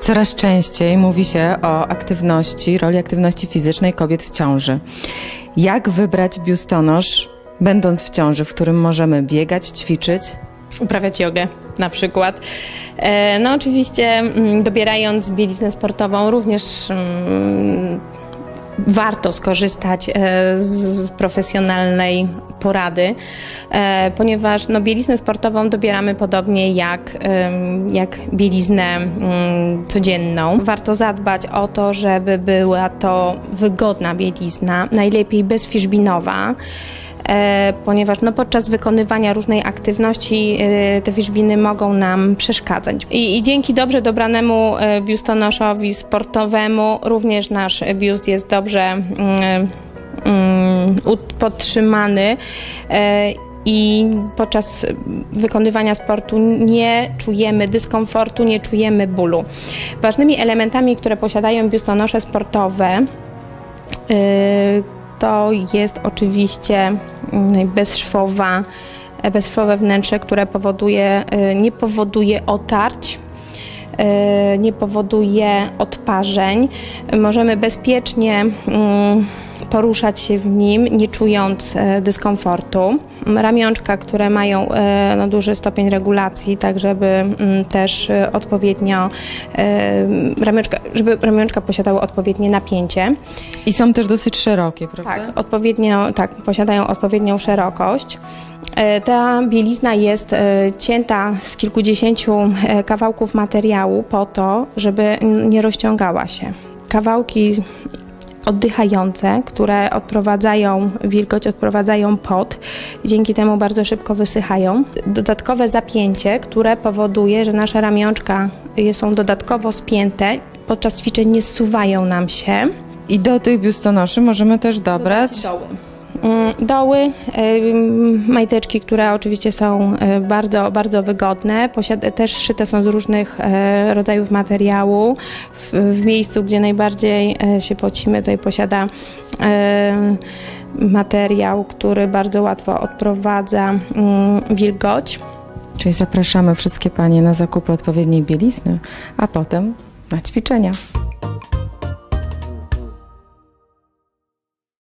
Coraz częściej mówi się o aktywności, roli aktywności fizycznej kobiet w ciąży. Jak wybrać biustonosz, będąc w ciąży, w którym możemy biegać, ćwiczyć? uprawiać jogę na przykład. E, No oczywiście mm, dobierając bieliznę sportową również mm, warto skorzystać e, z profesjonalnej porady, e, ponieważ no, bieliznę sportową dobieramy podobnie jak, jak bieliznę mm, codzienną. Warto zadbać o to, żeby była to wygodna bielizna, najlepiej bezfiszbinowa ponieważ no, podczas wykonywania różnej aktywności e, te wierzbiny mogą nam przeszkadzać. I, I dzięki dobrze dobranemu e, biustonoszowi sportowemu również nasz biust jest dobrze mm, mm, podtrzymany. e, I podczas wykonywania sportu nie czujemy dyskomfortu, nie czujemy bólu. Ważnymi elementami, które posiadają biustonosze sportowe, Y, to jest oczywiście mm, bezszwowa, bezszwowe wnętrze, które powoduje, y, nie powoduje otarć, y, nie powoduje odparzeń. Możemy bezpiecznie mm, poruszać się w nim, nie czując e, dyskomfortu. Ramionczka, które mają e, no, duży stopień regulacji, tak żeby mm, też e, odpowiednio ramionczka, żeby ramionczka posiadały odpowiednie napięcie. I są też dosyć szerokie, prawda? Tak, odpowiednio, tak, posiadają odpowiednią szerokość. Ta bielizna jest cięta z kilkudziesięciu kawałków materiału po to, żeby nie rozciągała się. Kawałki oddychające, które odprowadzają wilgoć, odprowadzają pot, dzięki temu bardzo szybko wysychają. Dodatkowe zapięcie, które powoduje, że nasze ramionczka są dodatkowo spięte, podczas ćwiczeń nie zsuwają nam się. I do tych biustonoszy możemy też dobrać Doły. Mm, Doły, majteczki, które oczywiście są y, bardzo, bardzo wygodne, posiada, też szyte są z różnych e, rodzajów materiału. W, w miejscu, gdzie najbardziej e, się pocimy, tutaj posiada e, materiał, który bardzo łatwo odprowadza mm, wilgoć. Czyli zapraszamy wszystkie panie na zakupy odpowiedniej bielizny, a potem na ćwiczenia.